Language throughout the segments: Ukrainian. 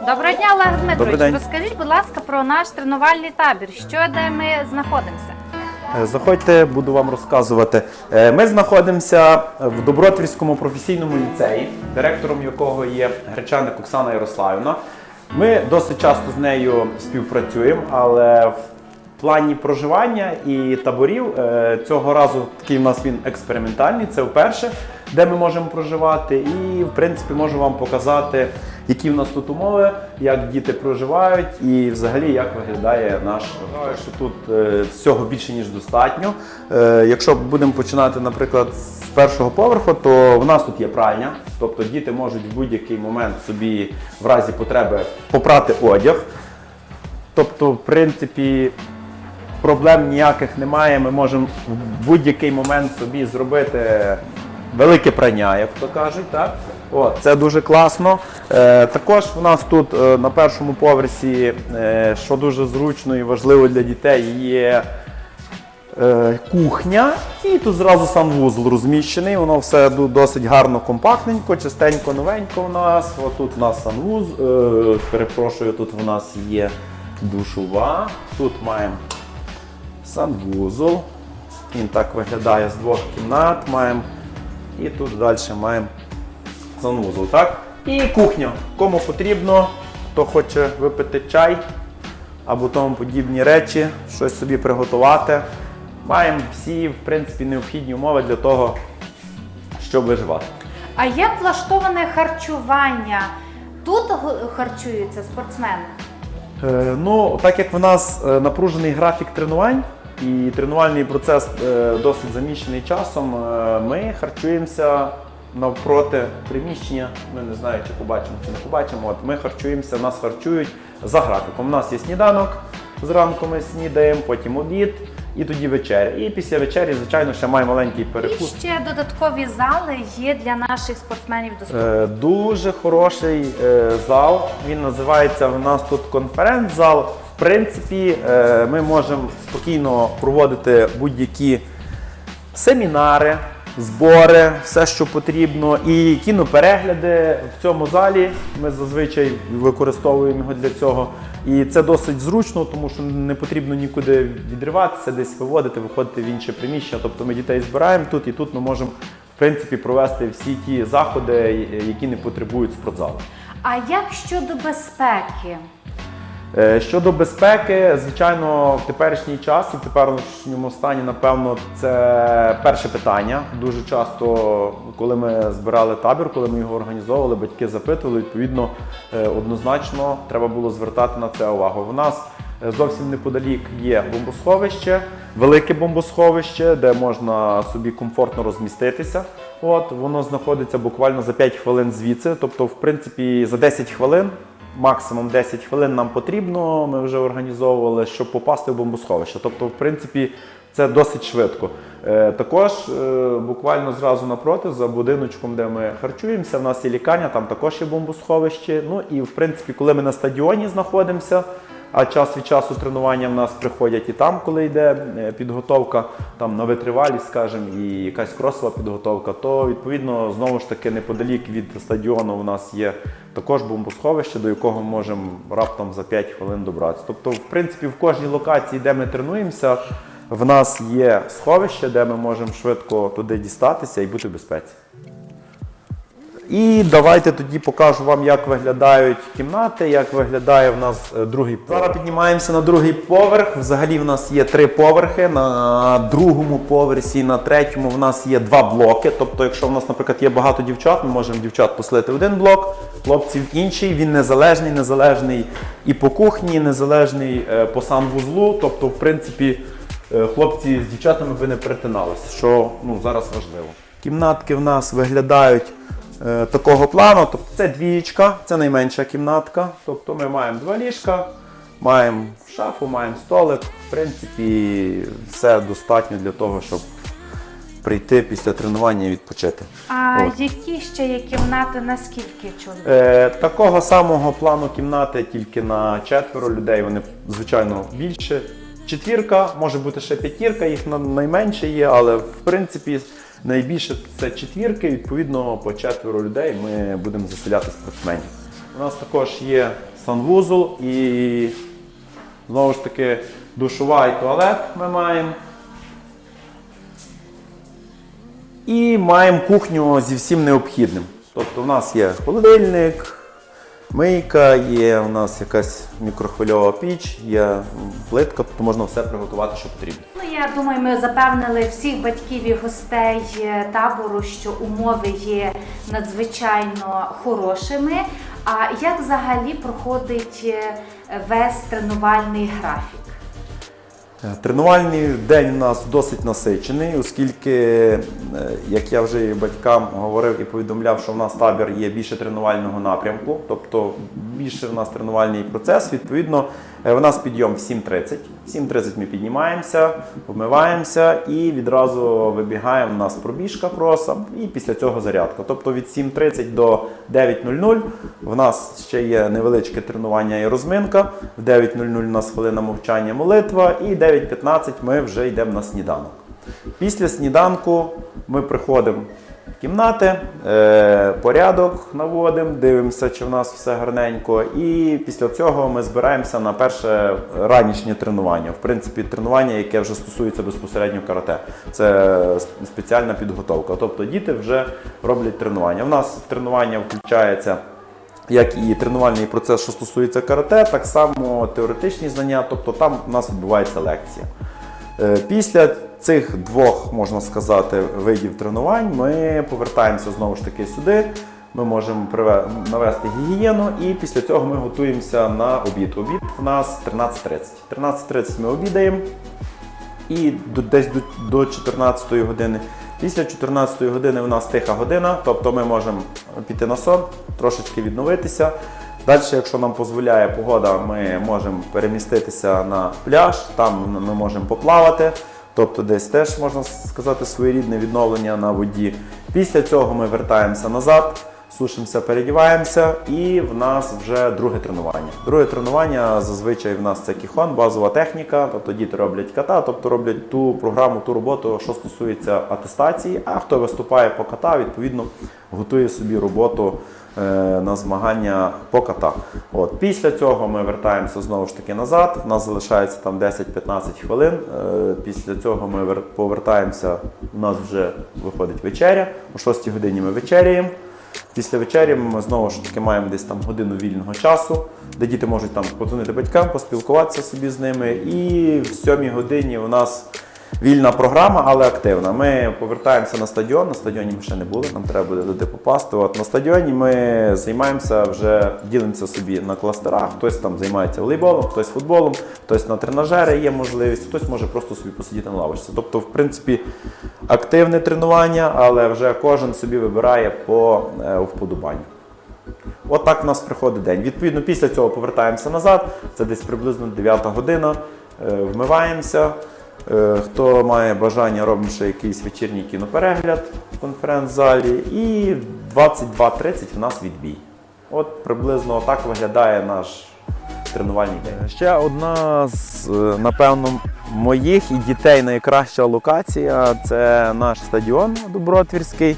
Доброго дня, Олег Дмитрович. день. Розкажіть, будь ласка, про наш тренувальний табір. Що де ми знаходимося? Е, Заходьте, буду вам розказувати. Е, Ми знаходимося в Добротвірському професійному ліцеї, директором якого є Гречаник Оксана Ярославівна. Ми досить часто з нею співпрацюємо, але в плані проживання і таборів е, цього разу такий у нас він експериментальний. Це вперше, де ми можемо проживати. І в принципі можу вам показати, які в нас тут умови, як діти проживають і взагалі як виглядає наш. Що тут е, всього більше ніж достатньо. Е, якщо будемо починати, наприклад, з першого поверху, то в нас тут є пральня, тобто діти можуть в будь-який момент собі в разі потреби попрати одяг. Тобто, в принципі, проблем ніяких немає. Ми можемо в будь-який момент собі зробити велике прання, як то кажуть. Так? О, це дуже класно. Е, також в нас тут е, на першому поверсі, е, що дуже зручно і важливо для дітей, є е, кухня, і тут зразу сам вузол розміщений. Воно все досить гарно, компактненько, чистенько, новенько у нас. Тут у нас санвуз. Е, перепрошую, тут в нас є душова. Тут маємо санвузол. Він так виглядає з двох кімнат. Маємо. І тут далі маємо санвузол. Так? І кухня. Кому потрібно, хто хоче випити чай або тому подібні речі, щось собі приготувати. Маємо всі, в принципі, необхідні умови для того, щоб виживати. А як влаштоване харчування? Тут харчуються спортсмени? Е, ну, так як в нас е, напружений графік тренувань і тренувальний процес е, досить заміщений часом, е, ми харчуємося навпроти приміщення. Ми не знаю, чи побачимо, чи не побачимо. От ми харчуємося, нас харчують за графіком. У нас є сніданок, зранку ми снідаємо, потім обід і тоді вечеря. І після вечері, звичайно, ще має маленький І ще додаткові зали є для наших спортсменів доступні. Е, Дуже хороший е, зал. Він називається у нас тут конференц-зал. В принципі, е, ми можемо спокійно проводити будь-які семінари, збори, все, що потрібно, і кіноперегляди в цьому залі. Ми зазвичай використовуємо його для цього. І це досить зручно, тому що не потрібно нікуди відриватися, десь виводити, виходити в інше приміщення. Тобто ми дітей збираємо тут, і тут ми можемо в принципі провести всі ті заходи, які не потребують спортзалу. А як щодо безпеки? Е, Щодо безпеки, звичайно, в теперішній час і в теперішньому стані, напевно, це перше питання. Дуже часто, коли ми збирали табір, коли ми його організовували, батьки запитували, відповідно, е, однозначно треба було звертати на це увагу. В нас е, зовсім неподалік є бомбосховище, велике бомбосховище, де можна собі комфортно розміститися. От воно знаходиться буквально за 5 хвилин звідси. Тобто, в принципі, за 10 хвилин максимум 10 хвилин нам потрібно. Ми вже організовували, щоб попасти в бомбосховище. Тобто, в принципі, це досить швидко. Е, також е, буквально зразу напроти, за будиночком, де ми харчуємося, в нас є лікарня, там також є бомбосховище. Ну і в принципі, коли ми на стадіоні знаходимося. А час від часу тренування в нас приходять і там, коли йде е, підготовка там на витривалість, скажімо, і якась кросова підготовка, то відповідно знову ж таки неподалік від стадіону у нас є також бомбосховище, до якого ми можемо раптом за 5 хвилин добратися. Тобто, в принципі, в кожній локації, де ми тренуємося, в нас є сховище, де ми можемо швидко туди дістатися і бути в безпеці. І давайте тоді покажу вам, як виглядають кімнати, як виглядає в нас е, другий поверх. Зараз піднімаємося на другий поверх. Взагалі в нас є три поверхи. На другому поверсі, на третьому в нас є два блоки. Тобто, якщо в нас, наприклад, є багато дівчат, ми можемо дівчат поселити в один блок, хлопців в інший. Він незалежний, незалежний і по кухні, незалежний е, по санвузлу. Тобто, в принципі, е, хлопці з дівчатами ви не перетиналися, що ну, зараз важливо. Кімнатки в нас виглядають такого плану. Тобто це двієчка, це найменша кімнатка. Тобто ми маємо два ліжка, маємо шафу, маємо столик. В принципі, все достатньо для того, щоб прийти після тренування і відпочити. А От. які ще є кімнати, наскільки чоловік? Е, такого самого плану кімнати тільки на четверо людей. Вони, звичайно, більше. Четвірка, може бути ще п'ятірка, їх на- найменше є, але в принципі найбільше це четвірки. Відповідно, по четверо людей ми будемо заселяти спортсменів. У нас також є санвузол і знову ж таки душова і туалет ми маємо. І маємо кухню зі всім необхідним. Тобто в нас є холодильник, мийка, є у нас якась мікрохвильова піч, є плитка, тобто можна все приготувати, що потрібно. Ну, я думаю, ми запевнили всіх батьків і гостей е, табору, що умови є надзвичайно хорошими. А як взагалі проходить е, весь тренувальний графік? Е, Тренувальний день у нас досить насичений, оскільки, е, як я вже і батькам говорив і повідомляв, що в нас табір є більше тренувального напрямку, тобто більше в нас тренувальний процес. Відповідно, е, в нас підйом в 7.30. В 7.30 ми піднімаємося, вмиваємося і відразу вибігаємо. У нас пробіжка кроса, і після цього зарядка. Тобто від 7.30 до 9.00 в нас ще є невеличке тренування і розминка. В 9.00 у нас хвилина мовчання, молитва, і 9.15 ми вже йдемо на сніданок. Після сніданку ми приходимо кімнати, е, порядок наводимо, дивимося, чи в нас все гарненько. І після цього ми збираємося на перше ранішнє тренування. В принципі, тренування, яке вже стосується безпосередньо карате. Це спеціальна підготовка. Тобто діти вже роблять тренування. У нас тренування включається як і тренувальний процес, що стосується карате, так само теоретичні знання, тобто там у нас відбувається лекція. Е, Після цих двох, можна сказати, видів тренувань ми повертаємося знову ж таки сюди. Ми можемо навести гігієну і після цього ми готуємося на обід. Обід в нас 13.30. 13.30 ми обідаємо і десь до, до 14 години. Після 14 години у нас тиха година, тобто ми можемо піти на сон, трошечки відновитися. Далі, якщо нам дозволяє погода, ми можемо переміститися на пляж, там ми можемо поплавати. Тобто десь теж можна сказати своєрідне відновлення на воді. Після цього ми вертаємося назад, сушимося, передіваємося, і в нас вже друге тренування. Друге тренування зазвичай в нас це кіхон, базова техніка, тобто діти роблять ката, тобто роблять ту програму, ту роботу, що стосується атестації. А хто виступає по ката, відповідно готує собі роботу е, на змагання по ката. От. Після цього ми вертаємося знову ж таки назад. У нас залишається там 10-15 хвилин. Е, Після цього ми вер- повертаємося. У нас вже виходить вечеря. О 6 годині ми вечеряємо. Після вечері ми знову ж таки маємо десь там годину вільного часу, де діти можуть там подзвонити батькам, поспілкуватися собі з ними. І в сьомій годині у нас вільна програма, але активна. Ми повертаємося на стадіон. На стадіоні ми ще не були, нам треба буде туди попасти. От на стадіоні ми займаємося вже ділимося собі на кластерах. Хтось там займається волейболом, хтось футболом, хтось на тренажери є можливість, хтось може просто собі посидіти на лавочці. Тобто, в принципі, активне тренування, але вже кожен собі вибирає по е, вподобанню. От так в нас приходить день. Відповідно, після цього повертаємося назад. Це десь приблизно 9 година. Е, Вмиваємося. Е, Хто має бажання, робимо ще якийсь вечірній кіноперегляд в конференц-залі. І 22.30 в нас відбій. От приблизно так виглядає наш тренувальний день. Ще одна з, е, напевно, моїх і дітей найкраща локація це наш стадіон Добротвірський.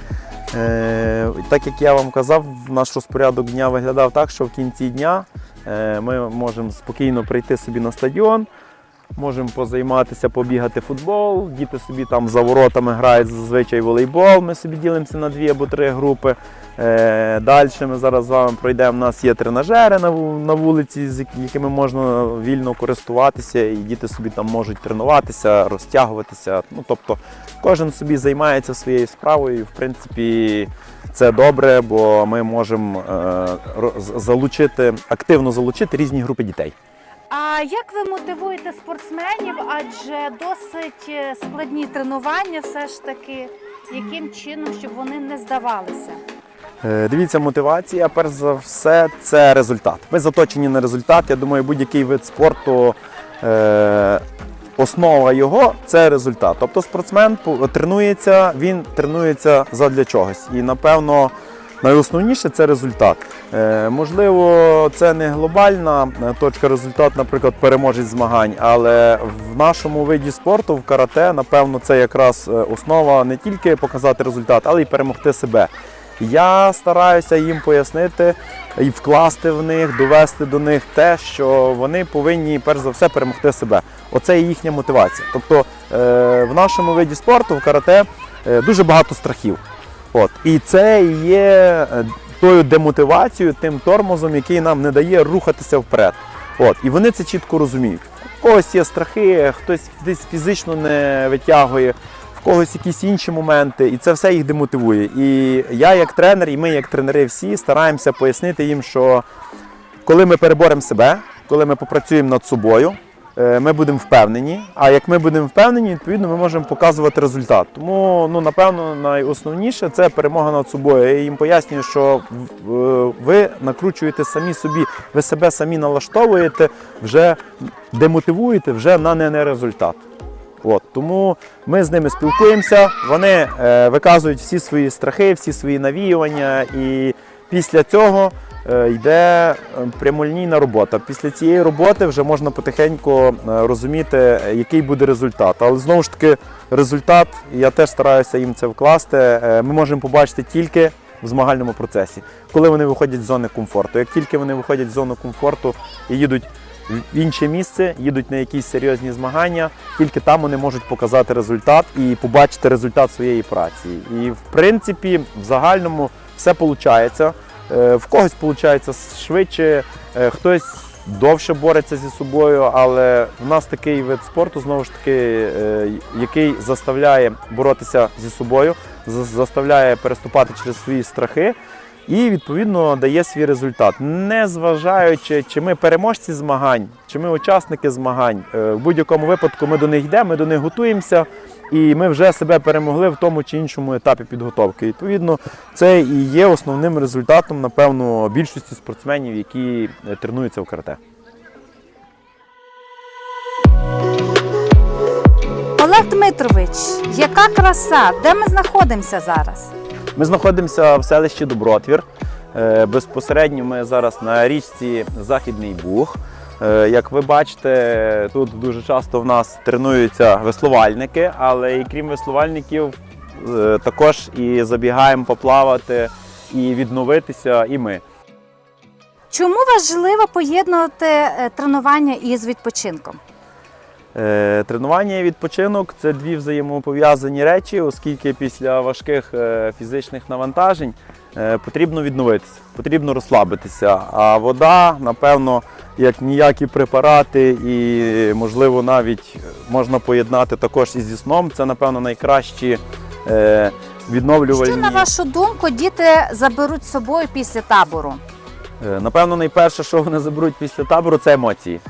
Е, так як я вам казав, наш розпорядок дня виглядав так, що в кінці дня е, ми можемо спокійно прийти собі на стадіон, можемо позайматися, побігати футбол. Діти собі там за воротами грають зазвичай волейбол. Ми собі ділимося на дві або три групи. Е, Далі ми зараз з вами пройдемо. У нас є тренажери на, вулиці, з якими можна вільно користуватися, і діти собі там можуть тренуватися, розтягуватися. Ну, тобто кожен собі займається своєю справою. В принципі, це добре, бо ми можемо е, залучити, активно залучити різні групи дітей. А як ви мотивуєте спортсменів? Адже досить е, складні тренування, все ж таки, яким чином, щоб вони не здавалися? Е, Дивіться, мотивація, перш за все, це результат. Ми заточені на результат. Я думаю, будь-який вид спорту, е, основа його це результат. Тобто спортсмен по- тренується, він тренується задля чогось. І напевно. Найосновніше це результат. Е, можливо, це не глобальна е, точка результат, наприклад, переможець змагань, але в нашому виді спорту, в карате, напевно, це якраз е, основа не тільки показати результат, але й перемогти себе. Я стараюся їм пояснити і вкласти в них, довести до них те, що вони повинні перш за все перемогти себе. Оце є їхня мотивація. Тобто в нашому виді спорту, в карате, дуже багато страхів. От. І це є е, тою демотивацією, тим тормозом, який нам не дає рухатися вперед. От. І вони це чітко розуміють. У когось є страхи, хтось десь фізично не витягує, в когось якісь інші моменти, і це все їх демотивує. І я, як тренер, і ми, як тренери, всі стараємося пояснити їм, що коли ми переборемо себе, коли ми попрацюємо над собою, ми будемо впевнені. А як ми будемо впевнені, відповідно ми можемо показувати результат. Тому, ну напевно, найосновніше це перемога над собою. Я їм пояснюю, що е, ви накручуєте самі собі, ви себе самі налаштовуєте, вже демотивуєте вже на не, результат. От, тому ми з ними спілкуємося, вони е, виказують всі свої страхи, всі свої навіювання, і після цього е, йде е, прямолінійна робота. Після цієї роботи вже можна потихеньку е, розуміти, е, який буде результат. Але знову ж таки, результат, я теж стараюся їм це вкласти. е, Ми можемо побачити тільки в змагальному процесі, коли вони виходять з зони комфорту. Як тільки вони виходять з зони комфорту і їдуть в інше місце, їдуть на якісь серйозні змагання, тільки там вони можуть показати результат і побачити результат своєї праці. І в принципі, в загальному все виходить. В когось виходить швидше, е, хтось довше бореться зі собою, але в нас такий вид спорту, знову ж таки, е, який заставляє боротися зі собою, за- заставляє переступати через свої страхи і відповідно дає свій результат. Не зважаючи, чи ми переможці змагань, чи ми учасники змагань. Е, В будь-якому випадку ми до них йдемо, ми до них готуємося, і ми вже себе перемогли в тому чи іншому етапі підготовки. Відповідно, це і є основним результатом, напевно, більшості спортсменів, які е, тренуються в карате. Олег Дмитрович, яка краса? Де ми знаходимося зараз? Ми знаходимося в селищі Добротвір. Е, Безпосередньо ми зараз на річці Західний Буг. Е, Як ви бачите, тут дуже часто в нас тренуються веслувальники, але і крім веслувальників, е, також і забігаємо поплавати і відновитися і ми. Чому важливо поєднувати е, тренування із відпочинком? Тренування і відпочинок це дві взаємопов'язані речі, оскільки після важких фізичних навантажень потрібно відновитися, потрібно розслабитися. А вода, напевно, як ніякі препарати, і можливо навіть можна поєднати також і зі сном. Це, напевно, найкращі е, відновлювальні. Що на вашу думку діти заберуть з собою після табору? Е, Напевно, найперше, що вони заберуть після табору, це емоції.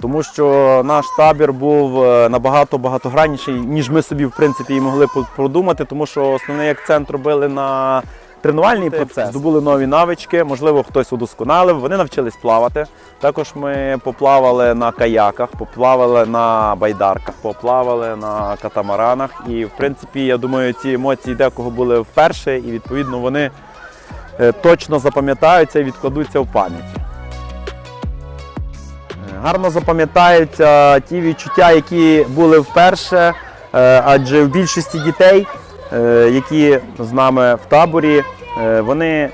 Тому що наш табір був е, набагато багатогранніший, ніж ми собі в принципі і могли продумати, тому що основний акцент робили на тренувальний процес. Здобули нові навички, можливо, хтось удосконалив. Вони навчились плавати. Також ми поплавали на каяках, поплавали на байдарках, поплавали на катамаранах. І в принципі, я думаю, ці емоції декого були вперше, і відповідно вони е, точно запам'ятаються і відкладуться в пам'яті. Е, Гарно запам'ятаються ті відчуття, які були вперше, е, адже в більшості дітей, які з нами в таборі, вони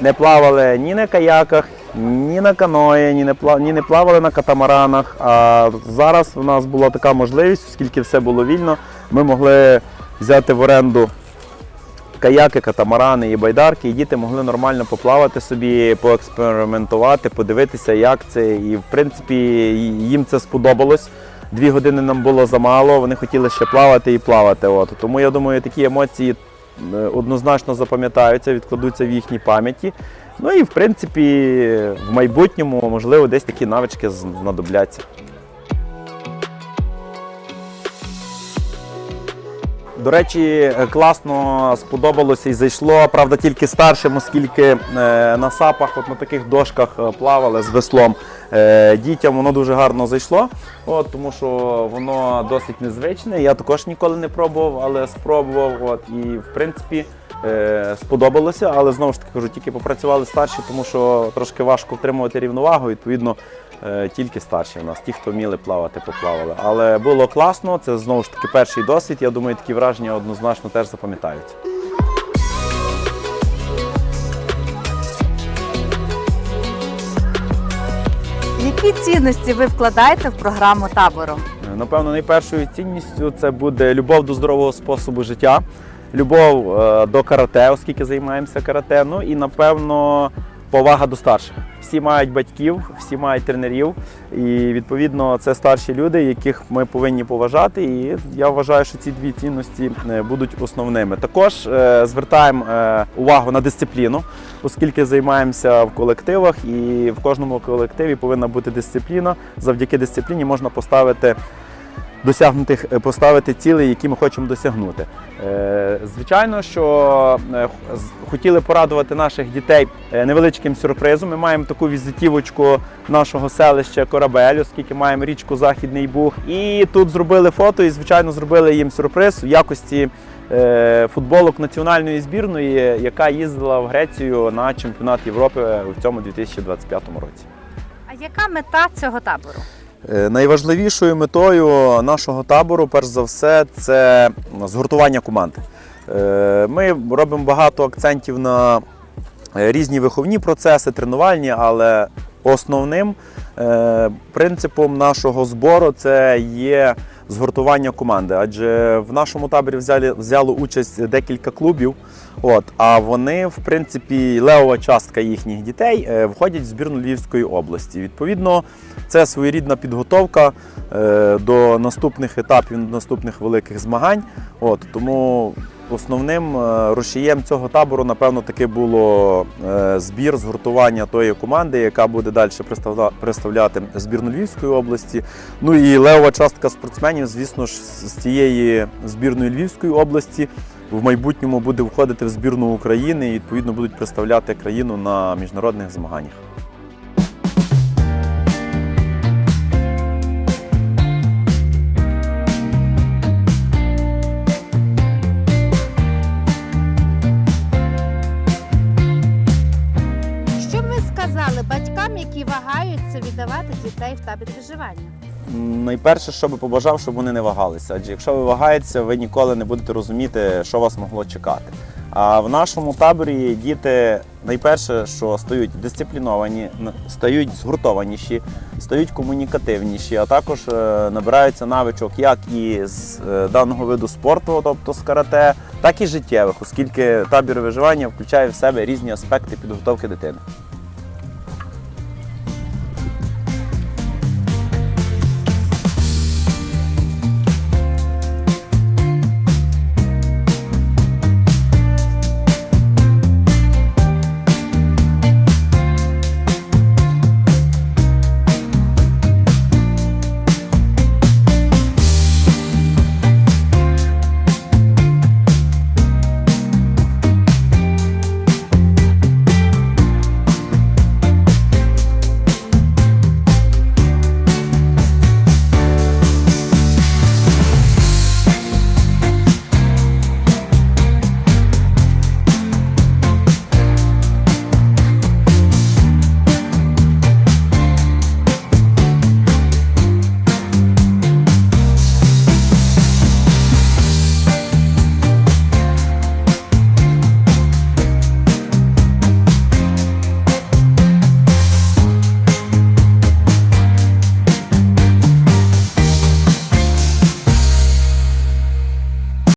не плавали ні на каяках, ні на каної, ні не ні не плавали на катамаранах. А зараз у нас була така можливість, оскільки все було вільно, ми могли взяти в оренду каяки, катамарани і байдарки, і діти могли нормально поплавати собі, поекспериментувати, подивитися, як це. І в принципі їм це сподобалось. Дві години нам було замало, вони хотіли ще плавати і плавати. От. Тому я думаю, такі емоції е, однозначно запам'ятаються, відкладуться в їхній пам'яті. Ну і в принципі в майбутньому, можливо, десь такі навички знадобляться. До речі, е, класно сподобалося і зайшло, правда, тільки старшим, оскільки е, на сапах, от на таких дошках е, плавали з веслом. Дітям воно дуже гарно зайшло, от, тому що воно досить незвичне. Я також ніколи не пробував, але спробував. От, і в принципі Е, сподобалося, але знову ж таки кажу, тільки попрацювали старші, тому що трошки важко втримувати рівновагу. Відповідно, е, тільки старші в нас, ті, хто вміли плавати, поплавали. Але було класно. Це знову ж таки перший досвід. Я думаю, такі враження однозначно теж запам'ятаються. Які цінності ви вкладаєте в програму табору? Е, напевно, найпершою цінністю це буде любов до здорового способу життя любов е, до карате, оскільки займаємося карате. Ну і напевно повага до старших. Всі мають батьків, всі мають тренерів, і відповідно це старші люди, яких ми повинні поважати. І я вважаю, що ці дві цінності е, будуть основними. Також е, звертаємо увагу на дисципліну, оскільки займаємося в колективах, і в кожному колективі повинна бути дисципліна. Завдяки дисципліні можна поставити досягнутих е, поставити цілі, які ми хочемо досягнути. Е, Звичайно, що е, хотіли порадувати наших дітей невеличким сюрпризом. Ми маємо таку візитівочку нашого селища Корабель, оскільки маємо річку Західний Буг. І тут зробили фото, і звичайно зробили їм сюрприз в якості футболок національної збірної, яка їздила в Грецію на чемпіонат Європи в цьому 2025 році. А яка мета цього табору? Е, Найважливішою метою нашого табору, перш за все, це згуртування команди. Е, Ми робимо багато акцентів на е, різні виховні процеси, тренувальні, але основним принципом нашого збору це є згуртування команди. Адже в нашому таборі взяли, взяли участь декілька клубів. От, а вони, в принципі, левова частка їхніх дітей е, входять в збірну Львівської області. Відповідно, це своєрідна підготовка е, до наступних етапів, наступних великих змагань. От, тому основним е, рушієм цього табору, напевно, таки було е, збір, згуртування тої команди, яка буде далі представляти збірну Львівської області. Ну і левова частка спортсменів, звісно ж, з з цієї збірної Львівської області в майбутньому буде входити в збірну України і відповідно будуть представляти країну на міжнародних змаганнях. Віддавати дітей в табір виживання? Найперше, що би побажав, щоб вони не вагалися. Адже якщо ви вагаєтеся, ви ніколи не будете розуміти, що вас могло чекати. А в нашому таборі діти найперше, що стають дисципліновані, стають згуртованіші, стають комунікативніші, а також е, набираються навичок як і з е, даного виду спорту, тобто з карате, так і життєвих, оскільки табір виживання включає в себе різні аспекти підготовки дитини.